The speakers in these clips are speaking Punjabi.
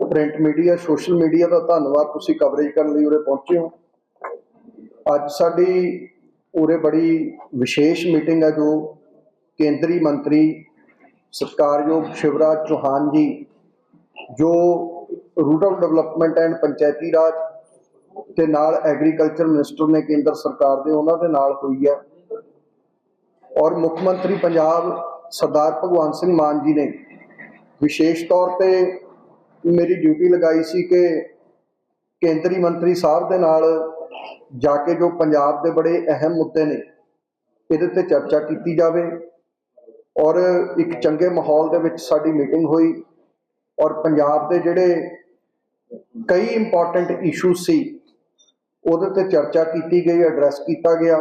print media social media ਦਾ ਧੰਨਵਾਦ ਤੁਸੀਂ ਕਵਰੇਜ ਕਰਨ ਲਈ ਉਰੇ ਪਹੁੰਚੇ ਹੋ। ਅੱਜ ਸਾਡੀ ਉਰੇ ਬੜੀ ਵਿਸ਼ੇਸ਼ ਮੀਟਿੰਗ ਹੈ ਜੋ ਕੇਂਦਰੀ ਮੰਤਰੀ ਸਤਿਕਾਰਯੋਗ ਸ਼ਿਵਰਾਜ ਚੌਹਾਨ ਜੀ, ਜੋ ਰੂਰਲ ਡਿਵੈਲਪਮੈਂਟ ਐਂਡ ਪੰਚਾਇਤੀ ਰਾਜ ਤੇ ਨਾਲ ਐਗਰੀਕਲਚਰ ਮਿਨਿਸਟਰ ਨੇ ਕੇਂਦਰ ਸਰਕਾਰ ਦੇ, ਉਹਨਾਂ ਦੇ ਨਾਲ ਹੋਈ ਹੈ। ਔਰ ਮੁੱਖ ਮੰਤਰੀ ਪੰਜਾਬ ਸਰਦਾਰ ਭਗਵੰਤ ਸਿੰਘ ਮਾਨ ਜੀ ਨੇ ਵਿਸ਼ੇਸ਼ ਤੌਰ ਤੇ ਮੇਰੀ ਡਿਊਟੀ ਲਗਾਈ ਸੀ ਕਿ ਕੇਂਦਰੀ ਮੰਤਰੀ ਸਾਹਿਬ ਦੇ ਨਾਲ ਜਾ ਕੇ ਜੋ ਪੰਜਾਬ ਦੇ ਬੜੇ ਅਹਿਮ ਮੁੱਦੇ ਨੇ, ਇਹਦੇ ਤੇ ਚਰਚਾ ਕੀਤੀ ਜਾਵੇ ਔਰ ਇੱਕ ਚੰਗੇ ਮਾਹੌਲ ਦੇ ਵਿੱਚ ਸਾਡੀ ਮੀਟਿੰਗ ਹੋਈ ਔਰ ਪੰਜਾਬ ਦੇ ਜਿਹੜੇ ਕਈ ਇੰਪੋਰਟੈਂਟ ਇਸ਼ੂ ਸੀ, ਉਹਦੇ ਤੇ ਚਰਚਾ ਕੀਤੀ ਗਈ ਐਡਰੈਸ ਕੀਤਾ ਗਿਆ।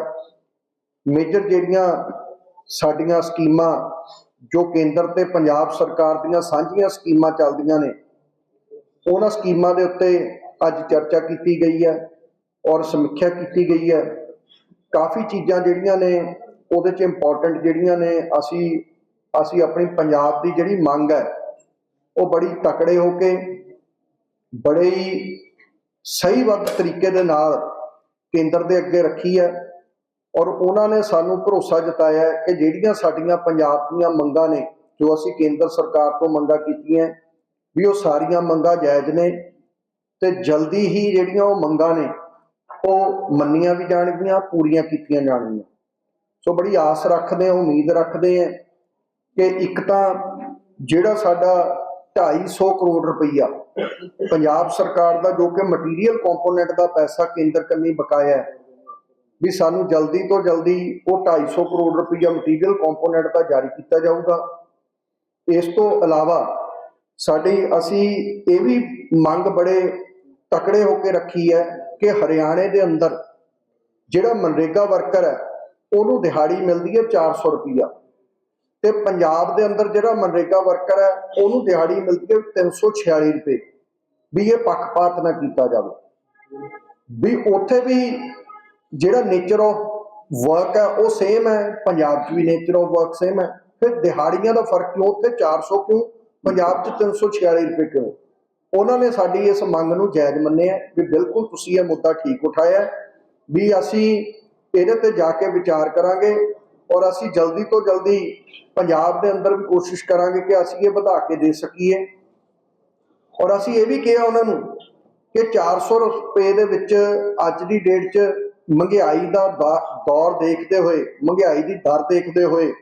ਮੇਜਰ ਜਿਹੜੀਆਂ ਸਾਡੀਆਂ ਸਕੀਮਾਂ ਜੋ ਕੇਂਦਰ ਤੇ ਪੰਜਾਬ ਸਰਕਾਰ ਦੀਆਂ ਸਾਂਝੀਆਂ ਸਕੀਮਾਂ ਚੱਲਦੀਆਂ ਨੇ ਉਹਨਾਂ ਸਕੀਮਾਂ ਦੇ ਉੱਤੇ ਅੱਜ ਚਰਚਾ ਕੀਤੀ ਗਈ ਹੈ ਔਰ ਸਮੀਖਿਆ ਕੀਤੀ ਗਈ ਹੈ। ਕਾਫੀ ਚੀਜ਼ਾਂ ਜਿਹੜੀਆਂ ਨੇ, ਉਹਦੇ ਚ ਇੰਪੋਰਟੈਂਟ ਜਿਹੜੀਆਂ ਨੇ, ਅਸੀਂ ਅਸੀਂ ਆਪਣੀ ਪੰਜਾਬ ਦੀ ਜਿਹੜੀ ਮੰਗ ਹੈ, ਉਹ ਬੜੀ ਤਕੜੇ ਹੋ ਕੇ, ਬੜੇ ਹੀ ਸਹੀ ਵੱਧ ਤਰੀਕੇ ਦੇ ਨਾਲ ਕੇਂਦਰ ਦੇ ਅੱਗੇ ਰੱਖੀ ਹੈ ਔਰ ਉਹਨਾਂ ਨੇ ਸਾਨੂੰ ਭਰੋਸਾ ਜਤਾਇਆ ਕਿ ਜਿਹੜੀਆਂ ਸਾਡੀਆਂ ਪੰਜਾਬ ਦੀਆਂ ਮੰਗਾਂ ਨੇ, ਜੋ ਅਸੀਂ ਕੇਂਦਰ ਸਰਕਾਰ ਤੋਂ ਮੰਗਾਂ ਕੀਤੀਆਂ ਵੀ ਉਹ ਸਾਰੀਆਂ ਮੰਗਾਂ ਜਾਇਜ਼ ਨੇ ਤੇ ਜਲਦੀ ਹੀ ਜਿਹੜੀਆਂ ਉਹ ਮੰਗਾਂ ਨੇ, ਉਹ ਮੰਨੀਆਂ ਵੀ ਜਾਣਗੀਆਂ, ਪੂਰੀਆਂ ਕੀਤੀਆਂ ਜਾਣਗੀਆਂ। ਸੋ ਬੜੀ ਆਸ ਰੱਖਦੇ ਹਾਂ, ਉਮੀਦ ਰੱਖਦੇ ਹਾਂ ਕਿ ਇੱਕ ਤਾਂ ਜਿਹੜਾ ਸਾਡਾ 250 ਕਰੋੜ ਰੁਪਈਆ ਪੰਜਾਬ ਸਰਕਾਰ ਦਾ ਜੋ ਕਿ ਮਟੀਰੀਅਲ ਕੰਪੋਨੈਂਟ ਦਾ ਪੈਸਾ ਕੇਂਦਰ ਕੰਨੀ ਬਕਾਇਆ ਹੈ, ਵੀ ਸਾਨੂੰ ਜਲਦੀ ਤੋਂ ਜਲਦੀ ਉਹ 250 ਕਰੋੜ ਰੁਪਈਆ ਮਟੀਰੀਅਲ ਕੰਪੋਨੈਂਟ ਦਾ ਜਾਰੀ ਕੀਤਾ ਜਾਊਗਾ। ਇਸ ਤੋਂ ਇਲਾਵਾ ਸਾਡੀ ਅਸੀਂ ਇਹ ਵੀ ਮੰਗ ਬੜੇ ਤਕੜੇ ਹੋ ਕੇ ਰੱਖੀ ਹੈ ਕਿ ਹਰਿਆਣੇ ਦੇ ਅੰਦਰ ਜਿਹੜਾ ਮਨਰੇਗਾ ਵਰਕਰ ਹੈ, ਉਹਨੂੰ ਦਿਹਾੜੀ ਮਿਲਦੀ ਹੈ 400 ਰੁਪਈਆ। ਤੇ ਪੰਜਾਬ ਦੇ ਅੰਦਰ ਜਿਹੜਾ ਮਨਰੇਗਾ ਵਰਕਰ ਹੈ, ਉਹਨੂੰ ਦਿਹਾੜੀ ਮਿਲਦੀ ਹੈ 346 ਰੁਪਏ, ਵੀ ਇਹ ਪੱਖਪਾਤ ਨਾ ਕੀਤਾ ਜਾਵੇ। ਵੀ ਉੱਥੇ ਵੀ ਜਿਹੜਾ ਨੇਚਰ ਆਫ ਵਰਕ ਹੈ, ਉਹ ਸੇਮ ਹੈ, ਪੰਜਾਬ 'ਚ ਵੀ ਨੇਚਰ ਆਫ ਵਰਕ ਸੇਮ ਹੈ। ਫਿਰ ਦਿਹਾੜੀਆਂ ਦਾ ਫ਼ਰਕ ਕਿਉਂ? ਉੱਥੇ 400 ਕਿਉਂ? ਪੰਜਾਬ 'ਚ 346 ਰੁਪਏ ਕਿਉਂ? ਉਹਨਾਂ ਨੇ ਸਾਡੀ ਇਸ ਮੰਗ ਨੂੰ ਜਾਇਜ਼ ਮੰਨਿਆ ਵੀ ਬਿਲਕੁਲ ਤੁਸੀਂ ਇਹ ਮੁੱਦਾ ਠੀਕ ਉਠਾਇਆ ਵੀ ਅਸੀਂ ਇਹਦੇ ਤੇ ਜਾ ਕੇ ਵਿਚਾਰ ਕਰਾਂਗੇ ਔਰ ਅਸੀਂ ਜਲਦੀ ਤੋਂ ਜਲਦੀ ਪੰਜਾਬ ਦੇ ਅੰਦਰ ਵੀ ਕੋਸ਼ਿਸ਼ ਕਰਾਂਗੇ ਕਿ ਅਸੀਂ ਇਹ ਵਧਾ ਕੇ ਦੇ ਸਕੀਏ। ਔਰ ਅਸੀਂ ਇਹ ਵੀ ਕਿਹਾ ਉਹਨਾਂ ਨੂੰ ਕਿ 400 ਰੁਪਏ ਦੇ ਵਿੱਚ ਅੱਜ ਦੀ ਡੇਟ 'ਚ ਮਹਿੰਗਾਈ ਦਾ- ਦੌਰ ਦੇਖਦੇ ਹੋਏ, ਮਹਿੰਗਾਈ ਦੀ ਦਰ ਦੇਖਦੇ ਹੋਏ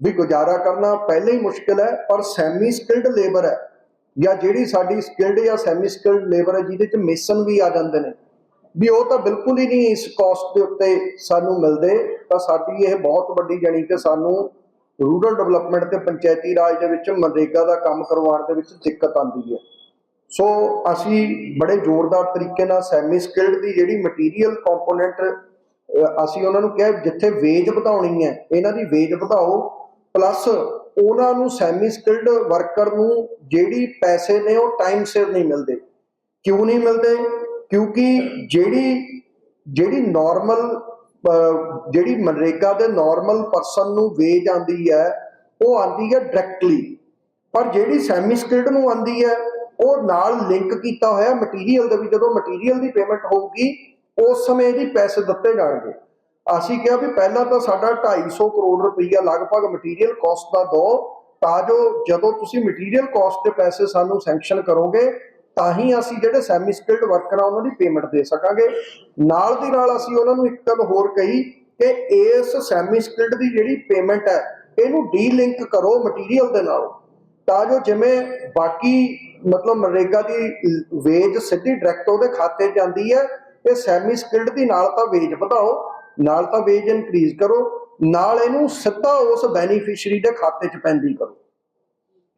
ਵੀ ਗੁਜ਼ਾਰਾ ਕਰਨਾ ਪਹਿਲੇ ਹੀ ਮੁਸ਼ਕਲ ਹੈ, ਪਰ ਸੈਮੀ ਸਕਿਲਡ ਲੇਬਰ ਹੈ। ਜਾਂ ਜਿਹੜੀ ਸਾਡੀ ਸਕਿਲਡ ਜਾਂ ਸੈਮੀ ਸਕਿਲਡ ਲੇਬਰ ਹੈ, ਜਿਹਦੇ 'ਚ ਮੇਸਨ ਵੀ ਆ ਜਾਂਦੇ ਨੇ। ਵੀ ਉਹ ਤਾਂ ਬਿਲਕੁਲ ਹੀ ਨਹੀਂ ਇਸ ਕਾਸਟ ਦੇ ਉੱਤੇ ਸਾਨੂੰ ਮਿਲਦੇ। ਤਾਂ ਸਾਡੀ ਇਹ ਬਹੁਤ ਵੱਡੀ ਜਾਣੀ ਕਿ ਸਾਨੂੰ ਰੂਰਲ ਡਿਵੈਲਪਮੈਂਟ ਤੇ ਪੰਚਾਇਤੀ ਰਾਜ ਦੇ ਵਿੱਚ ਮਨਰੇਗਾ ਦਾ ਕੰਮ ਕਰਵਾਉਣ ਦੇ ਵਿੱਚ ਦਿੱਕਤ ਆਉਂਦੀ ਹੈ। ਸੋ ਅਸੀਂ ਬੜੇ ਜ਼ੋਰਦਾਰ ਤਰੀਕੇ ਨਾਲ ਸੈਮੀ ਸਕਿਲਡ ਦੀ ਜਿਹੜੀ ਮਟੀਰੀਅਲ ਕੰਪੋਨੈਂਟ ਅਸੀਂ ਉਹਨਾਂ ਨੂੰ ਕਿਹਾ, ਜਿੱਥੇ ਵੇਜ ਵਧਾਉਣੀ ਹੈ, ਇਹਨਾਂ ਦੀ ਵੇਜ ਵਧਾਓ। ਪਲੱਸ ਉਹਨਾਂ ਨੂੰ ਸੈਮੀ ਸਕਿਲਡ ਵਰਕਰ ਨੂੰ ਜਿਹੜੀ ਪੈਸੇ ਨੇ ਉਹ ਟਾਈਮ ਸਿਰ ਨਹੀਂ ਮਿਲਦੇ। ਕਿਉਂ ਨਹੀਂ ਮਿਲਦੇ? ਕਿਉਂਕਿ ਜਿਹੜੀ ਜਿਹੜੀ ਨਾਰਮਲ ਜਿਹੜੀ ਮਨਰੇਗਾ ਦੇ ਨਾਰਮਲ ਪਰਸਨ ਨੂੰ ਵੇਜ ਆਂਦੀ ਹੈ, ਉਹ ਆਂਦੀ ਹੈ ਡਾਇਰੈਕਟਲੀ ਪਰ ਜਿਹੜੀ ਸੈਮੀ ਸਕਿਲਡ ਨੂੰ ਆਂਦੀ ਹੈ, ਉਹ ਨਾਲ ਲਿੰਕ ਕੀਤਾ ਹੋਇਆ ਮਟੀਰੀਅਲ ਦੇ ਵੀ, ਜਦੋਂ ਮਟੀਰੀਅਲ ਦੀ ਪੇਮੈਂਟ ਹੋਊਗੀ, ਉਸ ਸਮੇਂ ਇਹਦੀ ਪੈਸੇ ਦਿੱਤੇ ਜਾਣਗੇ। ਅਸੀਂ ਕਿਹਾ ਵੀ ਪਹਿਲਾਂ ਤਾਂ ਸਾਡਾ 250 ਕਰੋੜ ਰੁਪਈਆ ਲਗਭਗ ਮਟੀਰੀਅਲ ਕਾਸਟ ਦਾ ਦੋ, ਤਾਂ ਜੋ ਜਦੋਂ ਤੁਸੀਂ ਮਟੀਰੀਅਲ ਕਾਸਟ ਦੇ ਪੈਸੇ ਸਾਨੂੰ ਸੈਂਕਸ਼ਨ ਕਰੋਗੇ, ਤਾਂ ਹੀ ਅਸੀਂ ਜਿਹੜੇ ਸੈਮੀ ਸਕਿਲਡ ਵਰਕਰ ਆ, ਉਹਨਾਂ ਦੀ ਪੇਮੈਂਟ ਦੇ ਸਕਾਂਗੇ। ਨਾਲ ਦੀ ਨਾਲ ਅਸੀਂ ਉਹਨਾਂ ਨੂੰ ਇੱਕ ਗੱਲ ਹੋਰ ਕਹੀ ਕਿ ਇਸ ਸੈਮੀ ਸਕਿਲਡ ਦੀ ਜਿਹੜੀ ਪੇਮੈਂਟ ਹੈ, ਇਹਨੂੰ ਡੀਲਿੰਕ ਕਰੋ ਮਟੀਰੀਅਲ ਦੇ ਨਾਲ। ਤਾਂ ਜੋ ਜਿਵੇਂ ਬਾਕੀ ਮਤਲਬ ਮਨਰੇਗਾ ਦੀ ਵੇਜ ਸਿੱਧੀ ਡਾਇਰੈਕਟ ਉਹਦੇ ਖਾਤੇ ਜਾਂਦੀ ਹੈ, ਇਹ ਸੈਮੀ ਸਕਿਲਡ ਦੀ ਨਾਲ ਤਾਂ ਵੇਜ ਵਧਾਓ। ਨਾਲ ਤਾਂ ਵੇਜ ਇਨਕਰੀਜ਼ ਕਰੋ, ਨਾਲ ਇਹਨੂੰ ਸਿੱਧਾ ਉਸ ਬੈਨੀਫੀਸ਼ੀਅਰੀ ਦੇ ਖਾਤੇ 'ਚ ਪੈਂਦੀ ਕਰੋ।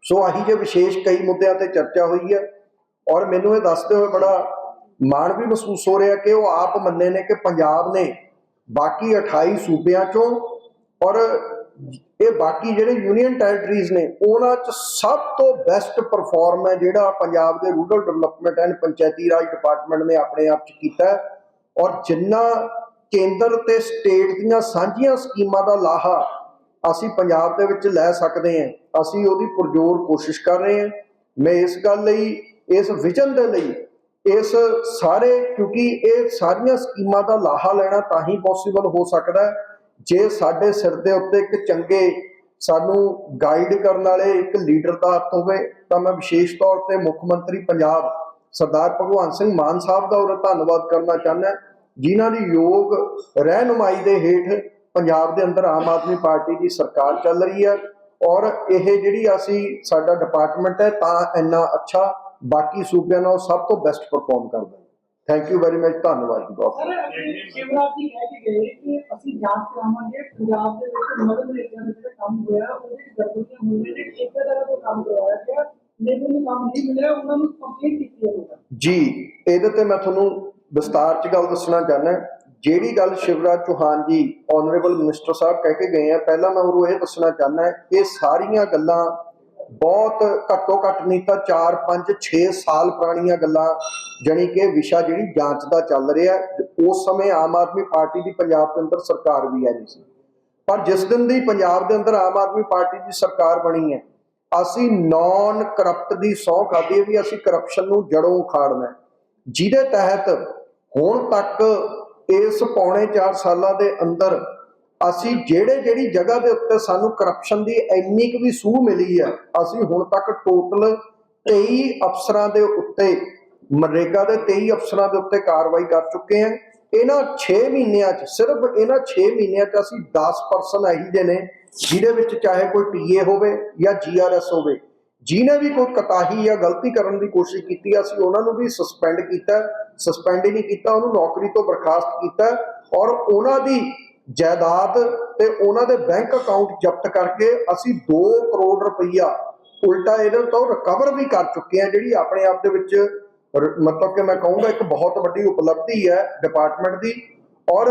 ਸੋ ਆਹੀ ਜੇ ਵਿਸ਼ੇਸ਼ ਕਈ ਮੁੱਦਿਆਂ ਤੇ ਚਰਚਾ ਹੋਈ ਹੈ, ਔਰ ਮੈਨੂੰ ਇਹ ਦੱਸਦੇ ਹੋਏ ਬੜਾ ਮਾਣ ਵੀ ਮਹਿਸੂਸ ਹੋ ਰਿਹਾ ਕਿ ਉਹ ਆਪ ਮੰਨੇ ਨੇ ਕਿ ਪੰਜਾਬ ਨੇ ਬਾਕੀ 28 ਸੂਬਿਆਂ ਚੋਂ, ਔਰ ਇਹ ਬਾਕੀ ਜਿਹੜੇ ਯੂਨੀਅਨ ਟੈਰੀਟਰੀਜ਼ ਨੇ, ਉਹਨਾਂ 'ਚ ਸਭ ਤੋਂ ਬੈਸਟ ਪਰਫਾਰਮ ਹੈ ਜਿਹੜਾ ਪੰਜਾਬ ਦੇ ਰੂਰਲ ਡਿਵੈਲਪਮੈਂਟ ਐਂਡ ਪੰਚਾਇਤੀ ਰਾਜ ਡਿਪਾਰਟਮੈਂਟ ਨੇ ਆਪਣੇ ਆਪ 'ਚ ਕੀਤਾ ਔਰ ਜਿੰਨਾ ਕੇਂਦਰ ਤੇ ਸਟੇਟ ਦੀਆਂ ਸਾਂਝੀਆਂ ਸਕੀਮਾਂ ਦਾ ਲਾਹਾ ਅਸੀਂ ਪੰਜਾਬ ਦੇ ਵਿੱਚ ਲੈ ਸਕਦੇ ਹਾਂ। ਅਸੀਂ ਉਹਦੀ ਪੁਰਜੋਰ ਕੋਸ਼ਿਸ਼ ਕਰ ਰਹੇ ਹਾਂ। ਮੈਂ ਇਸ ਗੱਲ ਲਈ, ਇਸ ਵਿਜ਼ਨ ਦੇ ਲਈ, ਇਸ ਸਾਰੇ, ਕਿਉਂਕਿ ਇਹ ਸਾਰੀਆਂ ਸਕੀਮਾਂ ਦਾ ਲਾਹਾ ਲੈਣਾ ਤਾਂ ਹੀ ਪੋਸੀਬਲ ਹੋ ਸਕਦਾ ਹੈ। ਜੇ ਸਾਡੇ ਸਿਰ ਦੇ ਉੱਤੇ ਇੱਕ ਚੰਗੇ, ਸਾਨੂੰ ਗਾਈਡ ਕਰਨ ਵਾਲੇ ਇੱਕ ਲੀਡਰ ਦਾ ਹੱਥ ਹੋਵੇ, ਤਾਂ ਮੈਂ ਵਿਸ਼ੇਸ਼ ਤੌਰ ਤੇ ਮੁੱਖ ਮੰਤਰੀ ਪੰਜਾਬ ਸਰਦਾਰ ਭਗਵੰਤ ਸਿੰਘ ਮਾਨ ਸਾਹਿਬ ਦਾ ਉਹਦਾ ਧੰਨਵਾਦ ਕਰਨਾ ਚਾਹੁੰਦਾ ਜਿਨ੍ਹਾਂ ਦੀ ਯੋਗ ਰਹਿਨੁਮਾਈ ਦੇ ਹੇਠ ਪੰਜਾਬ ਦੇ ਅੰਦਰ ਆਮ ਆਦਮੀ ਪਾਰਟੀ ਦੀ ਸਰਕਾਰ ਚੱਲ ਰਹੀ ਹੈ ਔਰ ਇਹ ਜਿਹੜੀ ਅਸੀਂ ਸਾਡਾ ਡਿਪਾਰਟਮੈਂਟ ਹੈ ਤਾਂ ਇੰਨਾ ਅੱਛਾ ਬਾਕੀ ਸੂਬਿਆਂ ਨਾਲੋਂ ਸਭ ਤੋਂ ਬੈਸਟ ਪਰਫਾਰਮ ਕਰਦਾ ਹੈ। ਥੈਂਕ ਯੂ ਵੈਰੀ ਮਚ ਧੰਨਵਾਦ ਜੀ ਬਹੁਤ ਸਰ ਅੱਗੇ ਸ਼ਿਵਰਾਜ ਜੀ ਕਹਿ ਕੇ ਗਏ ਕਿ ਅਸੀਂ ਜਾਂਚ ਕਰਾਵਾਂਗੇ ਪੰਜਾਬ ਦੇ ਵਿੱਚ ਮਦਦ ਰੇਖਾ ਦਾ ਜਿਹੜਾ ਕੰਮ ਹੋਇਆ ਉਹਦੇ ਵਿੱਚ ਗੜਬੜੀਆਂ ਹੋਈਆਂ ਨੇ ਠੇਕੇਦਾਰਾਂ ਤੋਂ ਕੰਮ ਕਰਵਾਇਆ ਗਿਆ ਲੇਕਿਨ ਨੂੰ ਕੰਮ ਨਹੀਂ ਮਿਲਿਆ ਉਹਨਾਂ ਨੂੰ ਕੰਪਲੇਂਟ ਕੀਤੀ ਹੈ ਜੀ ਇਹਦੇ ਤੇ ਮੈਂ ਤੁਹਾਨੂੰ ਵਿਸਤਾਰ ਚ ਗੱਲ ਦੱਸਣਾ ਚਾਹੁੰਦਾ ਜਿਹੜੀ ਗੱਲ ਸ਼ਿਵਰਾਜ ਚੌਹਾਨ ਜੀ ਆਨਰੇਬਲ ਮਿਨਿਸਟਰ ਸਾਹਿਬ ਕਹਿ ਕੇ ਗਏ ਆ, ਪਹਿਲਾਂ ਮੈਂ ਉਹਨੂੰ ਇਹ ਦੱਸਣਾ ਚਾਹੁੰਦਾ ਇਹ ਸਾਰੀਆਂ ਗੱਲਾਂ ਬਹੁਤ ਘੱਟੋ ਘੱਟ ਨਹੀਂ ਤਾਂ 4 5 6 ਸਾਲ ਪੁਰਾਣੀਆਂ ਗੱਲਾਂ, ਜਾਣੀ ਕਿ ਵਿਸ਼ਾ ਜਿਹੜੀ ਜਾਂਚ ਦਾ ਚੱਲ ਰਿਹਾ ਉਸ ਸਮੇਂ ਆਮ ਆਦਮੀ ਪਾਰਟੀ ਦੀ ਪੰਜਾਬ ਦੇ ਅੰਦਰ ਸਰਕਾਰ ਵੀ ਹੈ ਨਹੀਂ ਸੀ। ਪਰ ਜਿਸ ਦਿਨ ਦੀ ਪੰਜਾਬ ਦੇ ਅੰਦਰ ਆਮ ਆਦਮੀ ਪਾਰਟੀ ਦੀ ਸਰਕਾਰ ਬਣੀ ਹੈ, ਅਸੀਂ ਨਾਨ ਕਰਪਟ ਦੀ ਸਹੁੰ ਖਾਧੀ ਵੀ ਅਸੀਂ ਕਰਪਸ਼ਨ ਨੂੰ ਜੜੋਂ ਉਖਾੜਨਾ ਜਿਹਦੇ ਤਹਿਤ ਹੁਣ ਤੱਕ ਇਸ ਪੌਣੇ 4 ਸਾਲਾਂ ਦੇ ਅੰਦਰ ਅਸੀਂ ਜਿਹੜੇ ਜਿਹੜੀ ਜਗ੍ਹਾ ਦੇ ਉੱਤੇ ਸਾਨੂੰ ਕਰਪਸ਼ਨ ਦੀ ਇੰਨੀ ਕੁ ਵੀ ਸੂਹ ਮਿਲੀ ਹੈ ਅਸੀਂ ਹੁਣ ਤੱਕ ਟੋਟਲ 23 ਅਫਸਰਾਂ ਦੇ ਉੱਤੇ ਮਨਰੇਗਾ ਦੇ 23 ਅਫਸਰਾਂ ਦੇ ਉੱਤੇ ਕਾਰਵਾਈ ਕਰ ਚੁੱਕੇ ਹਾਂ। ਇਹਨਾਂ 6 ਮਹੀਨਿਆਂ 'ਚ, ਸਿਰਫ ਇਹਨਾਂ 6 ਮਹੀਨਿਆਂ 'ਚ ਅਸੀਂ 10% ਇਹੀ ਦੇ ਨੇ, ਜਿਹਦੇ ਵਿੱਚ ਚਾਹੇ ਕੋਈ ਟੀਏ ਹੋਵੇ ਜਾਂ ਜੀਆਰਐਸ ਹੋਵੇ। ਜਿਹਨੇ ਵੀ ਕੋਈ ਕਤਾਹੀ ਜਾਂ ਗਲਤੀ ਕਰਨ ਦੀ ਕੋਸ਼ਿਸ਼ ਕੀਤੀ ਅਸੀਂ ਉਹਨਾਂ ਨੂੰ ਵੀ ਸਸਪੈਂਡ ਕੀਤਾ ਸਸਪੈਂਡ ਹੀ ਨਹੀਂ ਕੀਤਾ, ਉਹਨੂੰ ਨੌਕਰੀ ਤੋਂ ਬਰਖਾਸਤ ਕੀਤਾ ਔਰ ਉਹਨਾਂ ਦੀ ਜਾਇਦਾਦ ਤੇ ਉਹਨਾਂ ਦੇ ਬੈਂਕ ਅਕਾਊਂਟ ਜ਼ਬਤ ਕਰਕੇ ਅਸੀਂ 2 ਕਰੋੜ ਰੁਪਈਆ ਉਲਟਾ ਇਹਦੇ ਤੋਂ ਰਿਕਵਰ ਵੀ ਕਰ ਚੁੱਕੇ ਆ, ਜਿਹੜੀ ਆਪਣੇ ਆਪ ਦੇ ਵਿੱਚ ਮਤਲਬ ਕਿ ਮੈਂ ਕਹੂੰਗਾ ਇੱਕ ਬਹੁਤ ਵੱਡੀ ਉਪਲਬਧੀ ਹੈ ਡਿਪਾਰਟਮੈਂਟ ਦੀ ਔਰ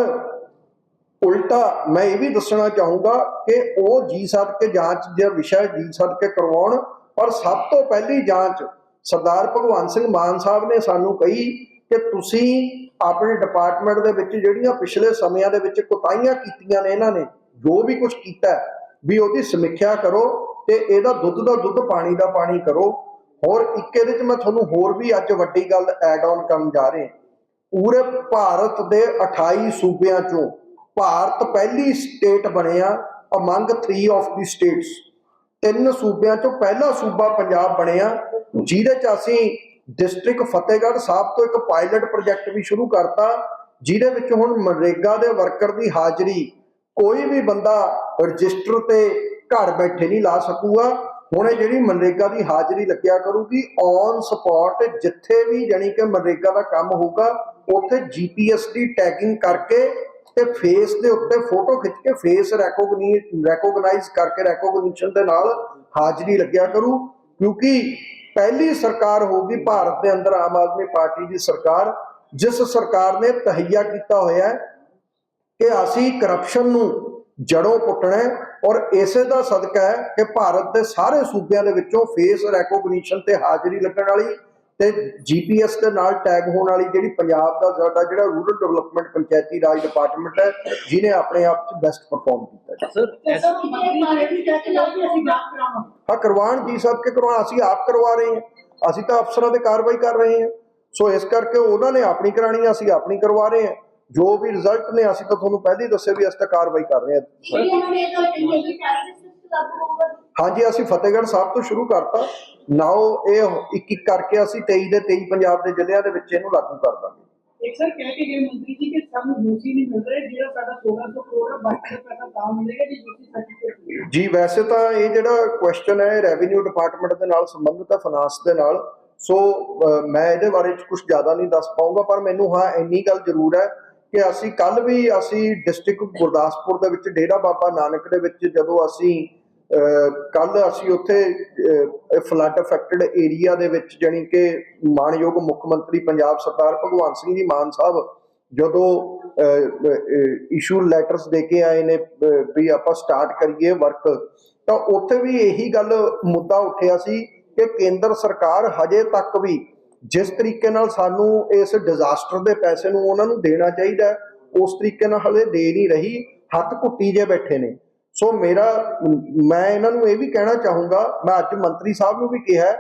ਉਲਟਾ ਮੈਂ ਇਹ ਵੀ ਦੱਸਣਾ ਚਾਹੂੰਗਾ ਕਿ ਉਹ ਜੀ ਸਦਕੇ ਜਾਂਚ ਦਾ ਵਿਸ਼ਾ ਜੀ ਸਦਕੇ ਕਰਵਾਉਣ ਪਰ ਸਭ ਤੋਂ ਪਹਿਲੀ ਜਾਂਚ ਸਰਦਾਰ ਭਗਵੰਤ ਸਿੰਘ ਮਾਨ ਸਾਹਿਬ ਨੇ ਸਾਨੂੰ ਕਹੀ ਕਿ ਤੁਸੀਂ ਆਪਣੇ ਡਿਪਾਰਟਮੈਂਟ ਦੇ ਵਿੱਚ ਜਿਹੜੀਆਂ ਪਿਛਲੇ ਸਮਿਆਂ ਦੇ ਵਿੱਚ ਕੁਤਾਹੀਆਂ ਕੀਤੀਆਂ ਨੇ ਇਹਨਾਂ ਨੇ, ਜੋ ਵੀ ਕੁਝ ਕੀਤਾ ਵੀ ਉਹਦੀ ਸਮੀਖਿਆ ਕਰੋ ਤੇ ਇਹਦਾ ਦੁੱਧ ਦਾ ਦੁੱਧ, ਪਾਣੀ ਦਾ ਪਾਣੀ ਕਰੋ। ਹੋਰ ਇੱਕ ਇਹਦੇ ਚ ਮੈਂ ਤੁਹਾਨੂੰ ਹੋਰ ਵੀ ਅੱਜ ਵੱਡੀ ਗੱਲ ਐਡ ਆਨ ਕਰਨ ਜਾ ਰਹੇ। ਪੂਰੇ ਭਾਰਤ ਦੇ 28 ਸੂਬਿਆਂ ਚੋਂ ਭਾਰਤ ਪਹਿਲੀ ਸਟੇਟ ਬਣਿਆ ਅਮੰਗ 3 ਆਫ ਦੀ ਸਟੇਟਸ ਤਿੰਨ ਸੂਬਿਆਂ ਚੋਂ ਪਹਿਲਾ ਸੂਬਾ ਪੰਜਾਬ ਬਣਿਆ, ਜਿਹਦੇ ਚ ਅਸੀਂ ਡਿਸਟ੍ਰਿਕਟ ਫਤਿਹਗੜ੍ਹ ਸਾਹਿਬ ਤੋਂ ਇੱਕ ਪਾਇਲਟ ਪ੍ਰੋਜੈਕਟ ਵੀ ਸ਼ੁਰੂ ਕਰਤਾ, ਜਿਹਦੇ ਵਿੱਚ ਹੁਣ ਮਨਰੇਗਾ ਦੇ ਵਰਕਰ ਦੀ ਹਾਜ਼ਰੀ, ਕੋਈ ਵੀ ਬੰਦਾ ਰਜਿਸਟਰ ਤੇ ਘਰ ਬੈਠੇ ਨਹੀਂ ਲਾ ਸਕੂਗਾ। ਹੁਣ ਇਹ ਜਿਹੜੀ ਮਨਰੇਗਾ ਦੀ ਹਾਜ਼ਰੀ ਲੱਗਿਆ ਕਰੂਗੀ ਔਨ ਸਪੌਟ ਜਿੱਥੇ ਵੀ ਜਾਣੀ ਕਿ ਮਨਰੇਗਾ ਦਾ ਕੰਮ ਹੋਊਗਾ, ਉੱਥੇ ਜੀਪੀਐਸ ਦੀ ਟੈਗਿੰਗ ਕਰਕੇ ਤੇ ਫੇਸ ਦੇ ਉੱਤੇ ਫੋਟੋ ਖਿੱਚ ਕੇ ਫੇਸ ਰੈਕੋਗਨਾਈਜ਼ ਕਰਕੇ ਰੈਕੋਗਨੀਸ਼ਨ ਦੇ ਨਾਲ ਹਾਜ਼ਰੀ ਲੱਗਿਆ ਕਰੂ, ਕਿਉਂਕਿ ਪਹਿਲੀ ਸਰਕਾਰ ਹੋਊਗੀ ਭਾਰਤ ਦੇ ਅੰਦਰ ਆਮ ਆਦਮੀ ਪਾਰਟੀ ਦੀ ਸਰਕਾਰ, ਜਿਸ ਸਰਕਾਰ ਨੇ ਤਹਈਆ ਕੀਤਾ ਹੋਇਆ ਕਿ ਅਸੀਂ ਕਰਪਸ਼ਨ ਨੂੰ ਜੜੋਂ ਪੁੱਟਣਾ ਔਰ ਇਸੇ ਦਾ ਸਦਕਾ ਹੈ ਕਿ ਭਾਰਤ ਦੇ ਸਾਰੇ ਸੂਬਿਆਂ ਦੇ ਵਿੱਚੋਂ ਫੇਸ ਰੈਕੋਗਨੀਸ਼ਨ ਤੇ ਹਾਜ਼ਰੀ ਲੱਗਣ ਵਾਲੀ ਤੇ ਜੀਪੀਐਸ ਦੇ ਨਾਲ ਟੈਗ ਹੋਣ ਵਾਲੀ ਜਿਹੜੀ ਪੰਜਾਬ ਦਾ ਸਾਡਾ ਜਿਹੜਾ ਰੂਰਲ ਡਿਵੈਲਪਮੈਂਟ ਪੰਚਾਇਤੀ ਰਾਜ ਡਿਪਾਰਟਮੈਂਟ ਹੈ ਜਿਹਨੇ ਆਪਣੇ ਆਪ 'ਚ ਬੈਸਟ ਪਰਫਾਰਮ ਕੀਤਾ ਹੈ ਸਰ ਤੇ ਸਰ ਮੰਤਰੀ ਜੀ ਇਹ ਵੀ ਕਹਿ ਕੇ ਗਏ ਕਿ ਅਸੀਂ ਜਾਂਚ ਕਰਾਵਾਂਗੇ ਹਾਂ ਕਰਵਾਉਣ ਜੀ ਸਾਹਿਬ ਕੇ ਕਰਵਾਉਣ ਅਸੀਂ ਆਪ ਕਰਵਾ ਰਹੇ ਹਾਂ। ਅਸੀਂ ਤਾਂ ਅਫਸਰਾਂ ਤੇ ਕਾਰਵਾਈ ਕਰ ਰਹੇ ਹਾਂ। ਸੋ ਇਸ ਕਰਕੇ ਉਹਨਾਂ ਨੇ ਆਪਣੀ ਕਰਾਣੀ ਹੈ, ਅਸੀਂ ਆਪਣੀ ਕਰਵਾ ਰਹੇ ਹਾਂ। ਜੋ ਵੀ ਰਿਜ਼ਲਟ ਨੇ ਅਸੀਂ ਤਾਂ ਤੁਹਾਨੂੰ ਪਹਿਲਾਂ ਹੀ ਦੱਸਿਆ ਵੀ ਅਸੀਂ ਤਾਂ ਕਾਰਵਾਈ ਕਰ ਰਹੇ ਹਾਂ। ਹਾਂਜੀ ਅਸੀਂ ਫਤਿਹਗੜ੍ਹ ਸਾਹਿਬ ਤੋਂ ਸ਼ੁਰੂ ਕਰਤਾ। ਨਾਓ ਇਹ ਇੱਕ ਇੱਕ ਕਰਕੇ ਅਸੀਂ 23 ਦੇ 23 ਪੰਜਾਬ ਦੇ ਜ਼ਿਲ੍ਹਿਆਂ ਦੇ ਵਿੱਚ ਇਹਨੂੰ ਲਾਗੂ ਕਰ ਦਾਂਗੇ। ਇੱਕ ਸਰ ਕਹਿ ਕੇ ਗਏ ਮੰਤਰੀ ਜੀ ਕਿ ਸਾਨੂੰ ਯੂਸੀ ਨਹੀਂ ਮਿਲ ਰਿਹਾ ਜਿਹੜਾ ਸਾਡਾ 1600 ਕਰੋੜ ਹੈ ਬਾਕੀ ਦਾ ਪੈਸਾ ਤਾਂ ਮਿਲੇਗਾ ਜੇ ਯੂਸੀ ਸਰਟੀਫਿਕੇਟ ਮਿਲੇਗਾ। ਜੀ ਵੈਸੇ ਤਾਂ ਇਹ ਜਿਹੜਾ ਕੁਐਸਚਨ ਹੈ ਰੈਵਨਿਊ ਡਿਪਾਰਟਮੈਂਟ ਦੇ ਨਾਲ ਸੰਬੰਧਿਤ ਹੈ ਫਾਈਨਾਂਸ ਦੇ ਨਾਲ। ਸੋ ਮੈਂ ਇਹਦੇ ਬਾਰੇ ਕੁਝ ਜ਼ਿਆਦਾ ਨਹੀਂ ਦੱਸ ਪਾਉਂਗਾ ਪਰ ਮੈਨੂੰ ਹਾਂ ਇੰਨੀ ਗੱਲ ਜ਼ਰੂਰ ਹੈ ਕਿ ਅਸੀਂ ਕੱਲ ਵੀ ਅਸੀਂ ਡਿਸਟ੍ਰਿਕਟ ਗੁਰਦਾਸਪੁਰ ਦੇ ਵਿੱਚ ਡੇਰਾ ਬਾਬਾ ਨਾਨਕ ਦੇ ਵਿੱਚ ਜਦੋਂ ਅਸੀਂ ਕੱਲ ਅਸੀਂ ਉੱਥੇ ਫਲੱਡ ਅਫੈਕਟਡ ਏਰੀਆ ਦੇ ਵਿੱਚ ਜਾਣੀ ਕਿ ਮਾਨਯੋਗ ਮੁੱਖ ਮੰਤਰੀ ਪੰਜਾਬ ਸਰਦਾਰ ਭਗਵੰਤ ਸਿੰਘ ਜੀ ਮਾਨ ਸਾਹਿਬ ਜਦੋਂ ਇਸ਼ੂ ਲੈਟਰਸ ਦੇ ਕੇ ਆਏ ਨੇ ਵੀ ਆਪਾਂ ਸਟਾਰਟ ਕਰੀਏ ਵਰਕ ਤਾਂ ਉੱਥੇ ਵੀ ਇਹੀ ਗੱਲ ਮੁੱਦਾ ਉੱਠਿਆ ਸੀ ਕਿ ਕੇਂਦਰ ਸਰਕਾਰ ਹਜੇ ਤੱਕ ਵੀ ਜਿਸ ਤਰੀਕੇ ਨਾਲ ਸਾਨੂੰ ਇਸ ਡਿਜ਼ਾਸਟਰ ਦੇ ਪੈਸੇ ਨੂੰ ਉਹਨਾਂ ਨੂੰ ਦੇਣਾ ਚਾਹੀਦਾ, ਉਸ ਤਰੀਕੇ ਨਾਲ ਹਲੇ ਦੇ ਨਹੀਂ ਰਹੀ, ਹੱਥ ਘੁੱਟੀ ਜੇ ਬੈਠੇ ਨੇ। ਸੋ ਮੇਰਾ ਮੈਂ ਇਹਨਾਂ ਨੂੰ ਇਹ ਵੀ ਕਹਿਣਾ ਚਾਹੂੰਗਾ ਮੈਂ ਅੱਜ ਮੰਤਰੀ ਸਾਹਿਬ ਨੂੰ ਵੀ ਕਿਹਾ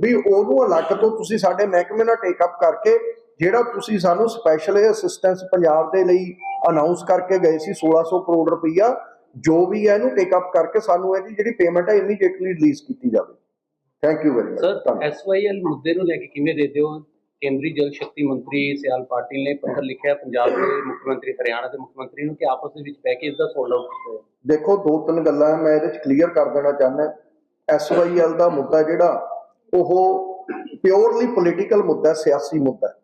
ਵੀ ਉਹਨੂੰ ਅਲੱਗ ਤੋਂ ਤੁਸੀਂ ਸਾਡੇ ਮਹਿਕਮੇ ਨਾਲ ਟੇਕ ਅਪ ਕਰਕੇ ਜਿਹੜਾ ਤੁਸੀਂ ਸਾਨੂੰ ਸਪੈਸ਼ਲ ਅਸਿਸਟੈਂਸ ਪੰਜਾਬ ਦੇ ਲਈ ਅਨਾਉਂਸ ਕਰਕੇ ਗਏ ਸੀ 1600 ਕਰੋੜ ਰੁਪਈਆ ਜੋ ਵੀ ਹੈ ਇਹਨੂੰ ਟੇਕ ਅਪ ਕਰਕੇ ਸਾਨੂੰ ਇਹਦੀ ਜਿਹੜੀ ਪੇਮੈਂਟ ਹੈ ਇਮੀਡੀਏਟਲੀ ਰਿਲੀਜ਼ ਕੀਤੀ ਜਾਵੇ। Thank you very sir much SYL ਮੁੱਦੇ ਨੂੰ ਲੈ ਕੇ ਕਿਵੇਂ ਦੇਖਦੇ ਹੋ? ਕੇਂਦਰੀ ਜਲ ਸ਼ਕਤੀ ਮੰਤਰੀ ਸਿਆਲ ਪਾਟਿਲ ਨੇ ਪੱਤਰ ਲਿਖਿਆ ਪੰਜਾਬ ਦੇ ਮੁੱਖ ਮੰਤਰੀ, ਹਰਿਆਣਾ ਦੇ ਮੁੱਖ ਮੰਤਰੀ ਨੂੰ ਕਿ ਆਪਸ ਦੇ ਵਿੱਚ ਬਹਿ ਕੇ ਇਸ ਦਾ ਸੋਲਵ ਕੀਤਾ ਜਾਏ ਦੇਖੋ, ਦੋ ਤਿੰਨ ਗੱਲਾਂ ਮੈਂ ਇਹਦੇ ਚ ਕਲੀਅਰ ਕਰ ਦੇਣਾ ਚਾਹੁੰਦਾ। ਐਸਵਾਈਐਲ ਦਾ ਮੁੱਦਾ ਜਿਹੜਾ, ਉਹ ਪਿਓਰਲੀ ਪੋਲੀਟੀਕਲ ਮੁੱਦਾ, ਸਿਆਸੀ ਮੁੱਦਾ।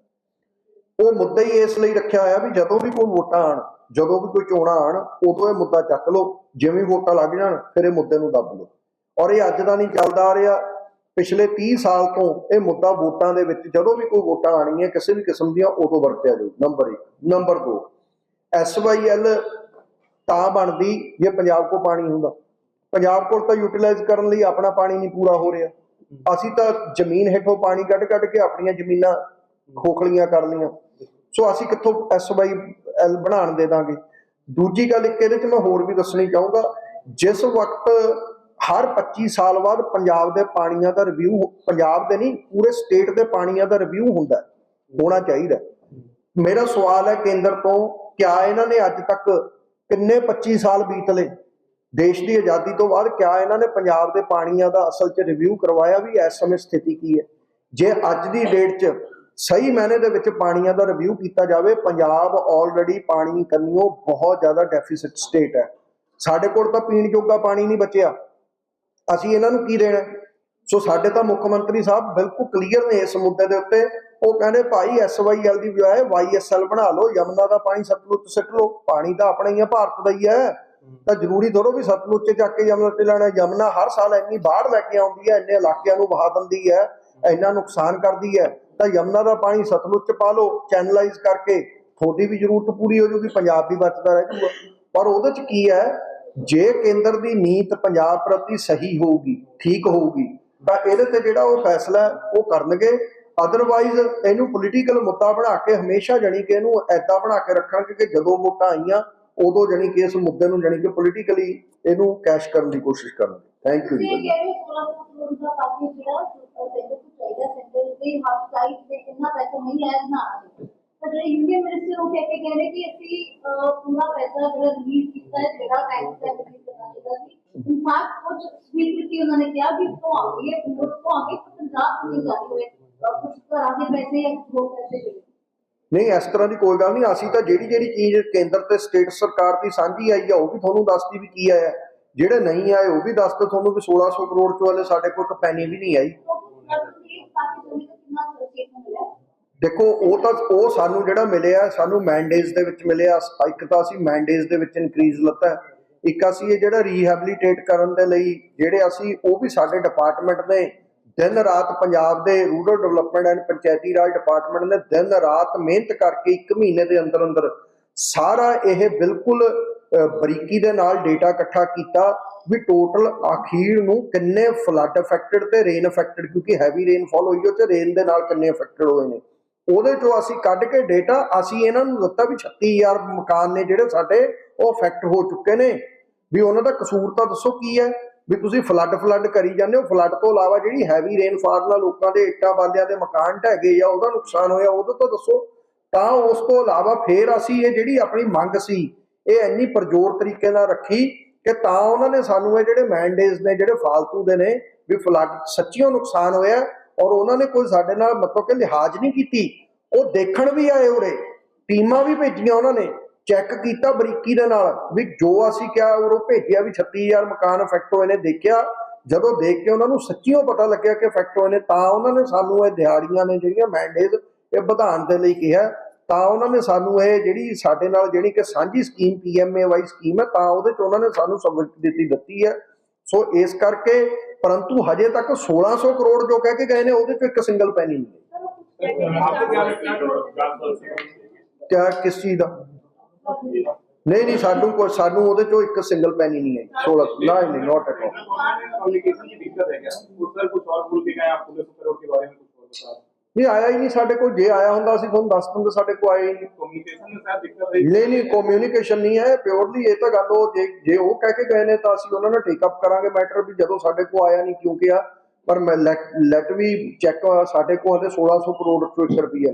ਉਹ ਮੁੱਦਾ ਹੀ ਇਸ ਲਈ ਰੱਖਿਆ ਹੋਇਆ ਵੀ ਜਦੋਂ ਵੀ ਕੋਈ ਵੋਟਾਂ ਆਣ ਜਦੋਂ ਵੀ ਕੋਈ ਚੋਣਾਂ ਆਣ ਉਦੋਂ ਇਹ ਮੁੱਦਾ ਚੱਕ ਲਓ। ਜਿਵੇਂ ਵੋਟਾਂ ਲੱਗ ਜਾਣ, ਫਿਰ ਇਹ ਮੁੱਦੇ ਨੂੰ ਦੱਬ ਲਓ। ਔਰ ਇਹ ਅੱਜ ਦਾ ਨਹੀਂ ਚੱਲਦਾ ਆ ਰਿਹਾ। ਪਿਛਲੇ 30 ਸਾਲ ਤੋਂ ਇਹ ਮੁੱਦਾ ਵੋਟਾਂ ਦੇ ਵਿੱਚ ਜਦੋਂ ਵੀ ਕੋਈ ਵੋਟਾਂ ਆਣੀਆਂ ਕਿਸੇ ਵੀ ਕਿਸਮ ਦੀਆਂ, ਉਦੋਂ ਵਰਤਿਆ ਜਾਊ। ਨੰਬਰ 1 ਨੰਬਰ 2 ਐਸਵਾਈਐਲ ਤਾਂ ਬਣਦੀ ਜੇ ਪੰਜਾਬ ਕੋਲ ਪਾਣੀ ਹੁੰਦਾ। ਪੰਜਾਬ ਕੋਲ ਤਾਂ ਯੂਟਿਲਾਈਜ਼ ਕਰਨ ਲਈ ਆਪਣਾ ਪਾਣੀ ਨਹੀਂ ਪੂਰਾ ਹੋ ਰਿਹਾ। ਅਸੀਂ ਤਾਂ ਜ਼ਮੀਨ ਹੇਠੋਂ ਪਾਣੀ ਕੱਢ ਕੱਢ ਕੇ ਆਪਣੀਆਂ ਜ਼ਮੀਨਾਂ ਖੋਖਲੀਆਂ ਕਰ ਲਈਆਂ। ਸੋ ਅਸੀਂ ਕਿੱਥੋਂ ਐਸਵਾਈਐਲ ਬਣਾਉਣ ਦੇ ਦਾਂਗੇ? ਦੂਜੀ ਗੱਲ ਇੱਕ ਇਹਦੇ 'ਚ ਮੈਂ ਹੋਰ ਵੀ ਦੱਸਣੀ ਚਾਹੂੰਗਾ। ਜਿਸ ਵਕਤ ਹਰ 25 ਸਾਲ ਬਾਅਦ ਪੰਜਾਬ ਦੇ ਪਾਣੀਆਂ ਦਾ ਰਿਵਿਊ ਪੰਜਾਬ ਦੇ ਨਹੀਂ, ਪੂਰੇ ਸਟੇਟ ਦੇ ਪਾਣੀਆਂ ਦਾ ਰਿਵਿਊ ਹੁੰਦਾ ਹੋਣਾ ਚਾਹੀਦਾ ਮੇਰਾ ਸਵਾਲ ਹੈ ਕੇਂਦਰ ਤੋਂ, ਕਿਆ ਇਹਨਾਂ ਨੇ ਅੱਜ ਤੱਕ ਕਿੰਨੇ 25 ਸਾਲ ਬੀਤ ਲਏ? ਦੇਸ਼ ਦੀ ਆਜ਼ਾਦੀ ਤੋਂ ਬਾਅਦ ਕਿਆ ਇਹਨਾਂ ਨੇ ਪੰਜਾਬ ਦੇ ਪਾਣੀਆਂ ਦਾ ਅਸਲ 'ਚ ਰਿਵਿਊ ਕਰਵਾਇਆ ਵੀ ਇਸ ਸਮੇਂ ਸਥਿਤੀ ਕੀ ਹੈ? ਜੇ ਅੱਜ ਦੀ ਡੇਟ 'ਚ ਸਹੀ ਮਾਇਨੇ ਦੇ ਵਿੱਚ ਪਾਣੀਆਂ ਦਾ ਰਿਵਿਊ ਕੀਤਾ ਜਾਵੇ, ਪੰਜਾਬ ਆਲਰੇਡੀ ਪਾਣੀ ਕੰਨਿਓ ਬਹੁਤ ਜ਼ਿਆਦਾ ਡੈਫਿਸਿਟ ਸਟੇਟ ਹੈ। ਸਾਡੇ ਕੋਲ ਤਾਂ ਪੀਣ ਜੋਗਾ ਪਾਣੀ ਨਹੀਂ ਬਚਿਆ। ਅਸੀਂ ਇਹਨਾਂ ਨੂੰ ਕੀ ਦੇਣਾ? ਸੋ ਸਾਡੇ ਤਾਂ ਮੁੱਖ ਮੰਤਰੀ ਸਾਹਿਬ ਬਿਲਕੁਲ ਕਲੀਅਰ ਨੇ ਇਸ ਮੁੱਦੇ ਦੇ ਉੱਤੇ। ਉਹ ਕਹਿੰਦੇ ਭਾਈ ਐਸਵਾਈਐਲ ਦੀ ਬਜਾਏ ਵਾਈਐਸਐਲ ਬਣਾ ਲਓ, ਯਮਨਾ ਦਾ ਪਾਣੀ ਸਤਲੁਜ 'ਚ ਸਿੱਟ ਲਓ, ਪਾਣੀ ਤਾਂ ਆਪਣਾ ਹੀ ਹੈ ਭਾਰਤ ਦਾ ਹੀ ਹੈ ਤਾਂ ਜ਼ਰੂਰੀ ਥੋੜੋ ਵੀ ਸਤਲੁਜ 'ਚ ਚੱਕ ਕੇ ਯਮਨਾ ਤੇ ਲੈਣਾ। ਯਮਨਾ ਹਰ ਸਾਲ ਇੰਨੀ ਬਾੜ ਲੈ ਕੇ ਆਉਂਦੀ ਹੈ, ਇੰਨੇ ਇਲਾਕਿਆਂ ਨੂੰ ਵਹਾ ਦਿੰਦੀ ਹੈ, ਇੰਨਾ ਨੁਕਸਾਨ ਕਰਦੀ ਹੈ। ਤਾਂ ਯਮਨਾ ਦਾ ਪਾਣੀ ਸਤਲੁਜ 'ਚ ਪਾ ਲਓ ਚੈਨਲਾਈਜ਼ ਕਰਕੇ। ਤੁਹਾਡੀ ਵੀ ਜ਼ਰੂਰਤ ਪੂਰੀ ਹੋ ਜਾਊਗੀ, ਪੰਜਾਬ ਵੀ ਬਚਦਾ ਰਹਿ ਜੂਗਾ ਪਰ ਉਹਦੇ 'ਚ ਕੀ ਹੈ? ਜੇ ਕੇਂਦਰ ਦੀ ਨੀਤ ਪੰਜਾਬ ਪ੍ਰਤੀ ਸਹੀ ਹੋਊਗੀ ਠੀਕ ਹੋਊਗੀ ਤਾਂ ਇਹਦੇ ਤੇ ਜਿਹੜਾ ਉਹ ਫੈਸਲਾ ਉਹ ਕਰਨਗੇ। ਅਦਰਵਾਈਜ਼ ਇਹਨੂੰ ਪੋਲੀਟੀਕਲ ਮੁੱਦਾ ਬਣਾ ਕੇ ਹਮੇਸ਼ਾ ਜਣੀ ਕਿ ਇਹਨੂੰ ਐਦਾਂ ਬਣਾ ਕੇ ਰੱਖਣਗੇ ਕਿ ਜਦੋਂ ਵੋਟਾਂ ਆਈਆਂ ਉਦੋਂ ਜਣੀ ਕਿ ਇਸ ਮੁੱਦੇ ਨੂੰ ਜਣੀ ਕਿ ਪੋਲੀਟੀਕਲੀ ਇਹਨੂੰ ਕੈਸ਼ ਕਰਨ ਦੀ ਕੋਸ਼ਿਸ਼ ਕਰਨਗੇ। ਥੈਂਕ ਯੂ ਜੀ। ਤੁਸੀਂ ਕਹਿ ਰਹੇ ਹੋ 1600 ਕਰੋੜ ਦਾ ਕਾਫੀ ਜਿਹੜਾ ਸੈਂਟਰ ਤੋਂ ਚਾਹੀਦਾ ਸੈਂਟਰ ਦੇ ਹੱਥ ਸਾਈਡ ਤੇ ਕਿੰਨਾ ਪੈਸਾ ਨਹੀਂ ਹੈ ਬਣਾਉਣਾ ਦੇ ਪਰ ਜਿਹੜੇ ਯੂਨੀਅਨ ਮਿਨਿਸਟਰ ਉਹ ਕਹਿ ਕੇ ਕਹਿ ਰਹੇ ਕਿ ਅਸੀਂ ਅਹ, ਪੂਰਾ ਪੈਸਾ ਜਿਹੜਾ ਰਿਲੀਜ਼ ਕੀਤਾ ਹੈ ਜਿਹੜਾ ਟਾਈਮ ਤੇ ਰਿਲੀਜ਼ ਕਰਨਾ ਚਾਹੀਦਾ ਸੀ। ਇਨਫੈਕਟ ਕੁਝ ਸਵੀਕ੍ਰਿਤੀ ਉਹਨਾਂ ਨੇ ਕਿਹਾ ਵੀ ਤੋਂ ਆ ਗਈ ਹੈ ਪੂਰਾ ਤੋਂ ਆ ਗਈ ਪਰ ਪੰਜਾਬ ਤੋਂ ਨਹੀਂ ਜਾ ਰਹੀ ਹੋਏ ਕੁਝ ਘਰਾਂ ਦੇ ਪੈਸੇ ਜਾਂ ਕੁਝ ਹੋਰ ਪੈਸੇ ਜਿਹੜੇ ਨਹੀਂ ਇਸ ਤਰ੍ਹਾਂ ਦੀ ਕੋਈ ਗੱਲ ਨਹੀਂ ਅਸੀਂ ਤਾਂ ਜਿਹੜੀ ਜਿਹੜੀ ਚੀਜ਼ ਕੇਂਦਰ ਤੇ ਸਟੇਟ ਸਰਕਾਰ ਦੀ ਸਾਂਝੀ ਆਈ ਆ ਉਹ ਵੀ ਤੁਹਾਨੂੰ ਦੱਸਦੀ ਵੀ ਕੀ ਆਇਆ। ਜਿਹੜੇ ਨਹੀਂ ਆਏ ਉਹ ਵੀ ਦੱਸਦੇ ਤੁਹਾਨੂੰ ਵੀ 1600 ਕਰੋੜ ਚੋਂ ਹਲੇ ਸਾਡੇ ਕੋਲ ਇੱਕ ਪੈਨੀ ਵੀ ਨਹੀਂ ਆਈ ਕਾਫੀ ਸਮੇਂ ਤੋਂ ਕਿੰਨਾ ਸਰਕੇਟ ਮਿਲਿਆ ਦੇਖੋ, ਉਹ ਤਾਂ, ਉਹ ਸਾਨੂੰ ਜਿਹੜਾ ਮਿਲਿਆ, ਸਾਨੂੰ ਮੈਂਡੇਜ਼ ਦੇ ਵਿੱਚ ਮਿਲਿਆ। ਇੱਕ ਤਾਂ ਅਸੀਂ ਮੈਂਡੇਜ਼ ਦੇ ਵਿੱਚ ਇਨਕਰੀਜ਼ ਲੱਤਾ। ਇੱਕ ਅਸੀਂ ਇਹ ਜਿਹੜਾ ਰੀਹੈਬਿਲਿਟੇਟ ਕਰਨ ਦੇ ਲਈ, ਜਿਹੜੇ ਅਸੀਂ, ਉਹ ਵੀ ਸਾਡੇ ਡਿਪਾਰਟਮੈਂਟ ਨੇ, ਦਿਨ ਰਾਤ ਪੰਜਾਬ ਦੇ ਰੂਰਲ ਡਿਵੈਲਪਮੈਂਟ ਐਂਡ ਪੰਚਾਇਤੀ ਰਾਜ ਡਿਪਾਰਟਮੈਂਟ ਨੇ ਦਿਨ ਰਾਤ ਮਿਹਨਤ ਕਰਕੇ ਇੱਕ ਮਹੀਨੇ ਦੇ ਅੰਦਰ ਅੰਦਰ ਸਾਰਾ ਇਹ ਬਿਲਕੁਲ ਬਰੀਕੀ ਦੇ ਨਾਲ ਡੇਟਾ ਇਕੱਠਾ ਕੀਤਾ ਵੀ ਟੋਟਲ ਅਖੀਰ ਨੂੰ ਕਿੰਨੇ ਫਲੱਡ ਅਫੈਕਟਡ ਤੇ ਰੇਨ ਅਫੈਕਟਡ ਕਿਉਂਕਿ ਹੈਵੀ ਰੇਨਫਾਲ ਹੋਈ, ਉਹ ਤੇ ਰੇਨ ਦੇ ਨਾਲ ਕਿੰਨੇ ਅਫੈਕਟਡ ਹੋਏ ਨੇ। ਉਹਦੇ ਚੋਂ ਅਸੀਂ ਕੱਢ ਕੇ ਡੇਟਾ ਅਸੀਂ ਇਹਨਾਂ ਨੂੰ ਦਿੱਤਾ ਵੀ 36000 ਮਕਾਨ ਨੇ ਜਿਹੜੇ ਸਾਡੇ ਉਹ ਅਫੈਕਟ ਹੋ ਚੁੱਕੇ ਨੇ। ਵੀ ਉਹਨਾਂ ਦਾ ਕਸੂਰ ਤਾਂ ਦੱਸੋ ਕੀ ਹੈ? ਵੀ ਤੁਸੀਂ ਫਲੱਡ ਫਲੱਡ ਕਰੀ ਜਾਂਦੇ ਹੋ। ਫਲੱਡ ਤੋਂ ਇਲਾਵਾ ਜਿਹੜੀ ਹੈਵੀ ਰੇਨਫਾਲ ਨਾਲ ਲੋਕਾਂ ਦੇ ਇੱਟਾਂ ਬਾਲਿਆਂ ਦੇ ਮਕਾਨ ਢਹਿ ਗਏ ਜਾਂ ਉਹਦਾ ਨੁਕਸਾਨ ਹੋਇਆ, ਉਹਦਾ ਤਾਂ ਦੱਸੋ। ਤਾਂ ਉਸ ਤੋਂ ਇਲਾਵਾ ਫੇਰ ਅਸੀਂ ਇਹ ਜਿਹੜੀ ਆਪਣੀ ਮੰਗ ਸੀ, ਇਹ ਇੰਨੀ ਪਰਜੋਰ ਤਰੀਕੇ ਨਾਲ ਰੱਖੀ ਕਿ ਤਾਂ ਉਹਨਾਂ ਨੇ ਸਾਨੂੰ ਇਹ ਜਿਹੜੇ ਮੈਂਡੇਜ਼ ਨੇ, ਜਿਹੜੇ ਫਾਲਤੂ ਦੇ ਨੇ, ਵੀ ਫਲੱਡ ਸੱਚੀਓ ਨੁਕਸਾਨ ਹੋਇਆ। ਔਰ ਉਹਨਾਂ ਨੇ ਕੋਈ ਸਾਡੇ ਨਾਲ ਮਤਲਬ ਕਿ ਲਿਹਾਜ਼ ਨਹੀਂ ਕੀਤੀ। ਉਹ ਦੇਖਣ ਵੀ ਆਏ ਉਰੇ, ਟੀਮਾਂ ਵੀ ਭੇਜੀਆਂ ਉਹਨਾਂ ਨੇ, ਚੈੱਕ ਕੀਤਾ ਬਰੀਕੀ ਦੇ ਨਾਲ ਵੀ ਜੋ ਅਸੀਂ ਕਿਹਾ ਉਰੋਂ ਭੇਜਿਆ ਵੀ 36000 ਮਕਾਨ ਇਫੈਕਟ ਹੋਏ ਨੇ, ਦੇਖਿਆ। ਜਦੋਂ ਦੇਖ ਕੇ ਉਹਨਾਂ ਨੂੰ ਸੱਚੀਓ ਪਤਾ ਲੱਗਿਆ ਕਿ ਇਫੈਕਟ ਹੋਏ ਨੇ, ਤਾਂ ਉਹਨਾਂ ਨੇ ਸਾਨੂੰ ਇਹ ਦਿਹਾੜੀਆਂ ਨੇ ਜਿਹੜੀਆਂ ਮੈਂਡੇਜ਼ ਇਹ ਵਧਾਉਣ ਦੇ ਲਈ ਕਿਹਾ। ਤਾਂ ਉਹਨਾਂ ਨੇ ਸਾਨੂੰ ਇਹ ਜਿਹੜੀ ਸਾਡੇ ਨਾਲ ਜਿਹੜੀ ਕਿ ਸਾਂਝੀ ਸਕੀਮ ਪੀਐਮਏਵਾਈ ਸਕੀਮ ਹੈ, ਤਾਂ ਉਹਦੇ ਚ ਉਹਨਾਂ ਨੇ ਸਾਨੂੰ ਸਵੀਕ੍ਰਿਤੀ ਦਿੱਤੀ ਹੈ। ਸੋ ਇਸ ਕਰਕੇ ਪਰੰਤੂ ਹਜੇ ਤੱਕ 1600 ਕਰੋੜ ਜੋ ਕਹਿ ਕੇ ਗਏ ਨੇ, ਉਹਦੇ ਚੋਂ ਇੱਕ ਸਿੰਗਲ ਪੈਨੀ ਨਹੀਂ ਕਿਆ, ਕਿਸ ਚੀਜ਼ ਦਾ? ਨਹੀਂ ਨਹੀਂ ਸਾਨੂੰ ਕੋਈ ਸਾਨੂੰ ਉਹਦੇ ਚੋਂ ਇੱਕ ਸਿੰਗਲ ਪੈਨੀ ਨਹੀਂ ਹੈ। 16 ਨਹੀਂ ਨਹੀਂ ਨੋਟ ਐਟ ਆਲ ਕਮਿਊਨੀਕੇਸ਼ਨ ਦੀ ਦਿੱਕਤ ਹੈ ਕਿਆ ਉਸ ਦਾ ਕੁਝ ਹੋਰ ਬੋਲ ਕੇ ਗਏ ਆਪ ਕਰੋੜ ਕੇ ਬਾਰੇ ਵਿੱਚ ਕੁਝ ਹੋਰ ਨਹੀਂ ਆਇਆ ਹੀ ਨਹੀਂ ਸਾਡੇ ਕੋਲ। ਜੇ ਆਇਆ ਹੁੰਦਾ ਅਸੀਂ ਤੁਹਾਨੂੰ ਦੱਸ ਦਿੰਦੇ ਸਾਡੇ ਕੋਲ ਆਇਆ ਹੀ ਨਹੀਂ। ਹੈ ਨਹੀਂ ਕਮਿਊਨੀਕੇਸ਼ਨ ਨਹੀਂ ਹੈ। ਪਿਓਰਲੀ ਇਹ ਤਾਂ ਗੱਲ ਉਹ ਜੇ ਉਹ ਕਹਿ ਕੇ ਗਏ ਨੇ ਤਾਂ ਅਸੀਂ ਉਹਨਾਂ ਨਾਲ ਟੇਕ ਅਪ ਕਰਾਂਗੇ ਮੈਟਰ ਵੀ ਜਦੋਂ ਸਾਡੇ ਕੋਲ ਆਇਆ ਨਹੀਂ ਕਿਉਂਕਿ ਆ ਪਰ ਮੈਂ ਲੈਟ ਵੀ ਚੈੱਕ ਸਾਡੇ ਕੋਲ ਹਲੇ 1600 ਕਰੋੜ ਰੁਪਏ ਹੈ